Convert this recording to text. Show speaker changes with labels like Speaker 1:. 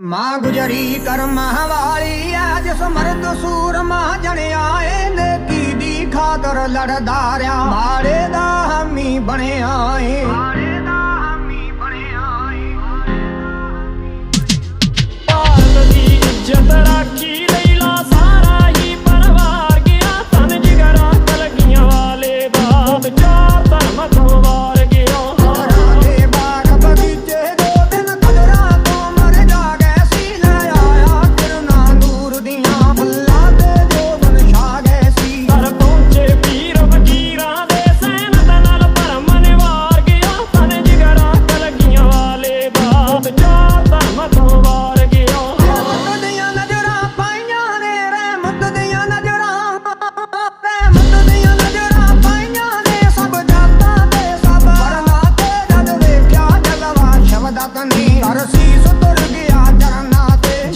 Speaker 1: ਮਾਂ ਗੁਜਰੀ ਕਰਮਾਂ ਵਾਲੀ ਆ ਜਿਸ ਮਰਦ ਸੂਰਮਾ ਆਏ ਨੇ ਕੀ ਦੀ ਖਾਤਰ ਲੜਦਾ ਰਿਆ। ਮਾੜੇ ਦਾ ਹਮੀ ਬਣਿਆ ਏ। ਮਾੜੇ ਦਾ ਹਾਮੀ ਬਣਿਆ ਏ। ਭਾਰਤ ਦੀ ਇੱਜ਼ਤ Botany.